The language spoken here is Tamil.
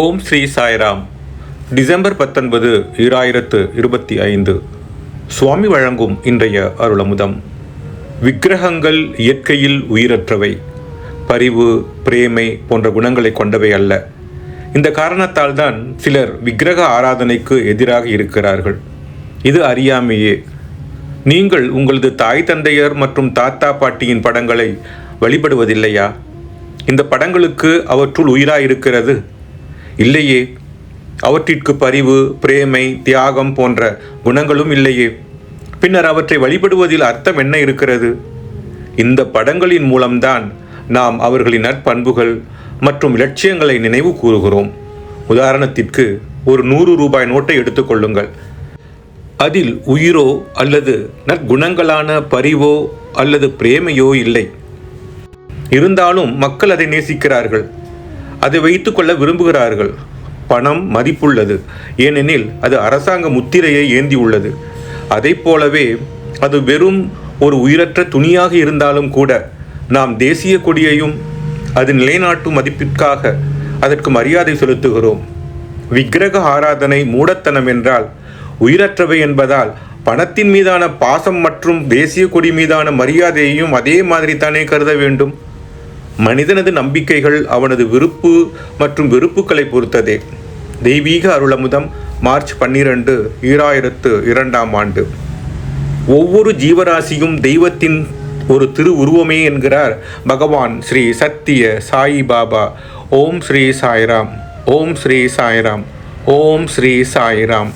ஓம் ஸ்ரீ சாய்ராம். டிசம்பர் பத்தொன்பது ஈராயிரத்து இருபத்தி ஐந்து. சுவாமி வழங்கும் இன்றைய அருளமுதம். விக்கிரகங்கள் இயற்கையில் உயிரற்றவை. பரிவு பிரேமை போன்ற குணங்களை கொண்டவை அல்ல. இந்த காரணத்தால் தான் சிலர் விக்கிரக ஆராதனைக்கு எதிராக இருக்கிறார்கள். இது அறியாமையே. நீங்கள் உங்களது தாய் தந்தையர் மற்றும் தாத்தா பாட்டியின் படங்களை வழிபடுவதில்லையா? இந்த படங்களுக்கு அவற்றுள் உயிராயிருக்கிறது. இல்லையே. அவற்றிற்கு பரிவு பிரேமை தியாகம் போன்ற குணங்களும் இல்லையே. பின்னர் அவற்றை வழிபடுவதில் அர்த்தம் என்ன இருக்கிறது? இந்த படங்களின் மூலம்தான் நாம் அவர்களின் நற்பண்புகள் மற்றும் இலட்சியங்களை நினைவு கூறுகிறோம். உதாரணத்திற்கு ஒரு நூறு ரூபாய் நோட்டை எடுத்துக்கொள்ளுங்கள் அதில் உயிரோ அல்லது நற்குணங்களான பரிவோ அல்லது பிரேமையோ இல்லை. இருந்தாலும் மக்கள் அதை நேசிக்கிறார்கள். அதை வைத்துக்கொள்ள விரும்புகிறார்கள். பணம் மதிப்புள்ளது. ஏனெனில் அது அரசாங்க முத்திரையை ஏந்தி உள்ளது அதை போலவே அது வெறும் ஒரு உயிரற்ற துணியாக இருந்தாலும் கூட நாம் தேசிய கொடியையும் அது நிலைநாட்டும் மதிப்பிற்காக அதற்கு மரியாதை செலுத்துகிறோம். விக்கிரக ஆராதனை மூடத்தனம் என்றால் உயிரற்றவை என்பதால் பணத்தின் மீதான பாசம் மற்றும் தேசிய கொடி மீதான மரியாதையையும் அதே மாதிரி தானே கருத வேண்டும். மனிதனது நம்பிக்கைகள் அவனது விருப்பு மற்றும் வெறுப்புகளை பொறுத்ததே. தெய்வீக அருளமுதம் மார்ச் பன்னிரண்டு ஈராயிரத்து இரண்டாம் ஆண்டு. ஒவ்வொரு ஜீவராசியும் தெய்வத்தின் ஒரு திரு உருவமே என்கிறார் பகவான் ஸ்ரீ சத்திய சாயி பாபா. ஓம் ஸ்ரீ சாய்ராம் ஓம் ஸ்ரீ சாய்ராம் ஓம் ஸ்ரீ சாய்ராம்.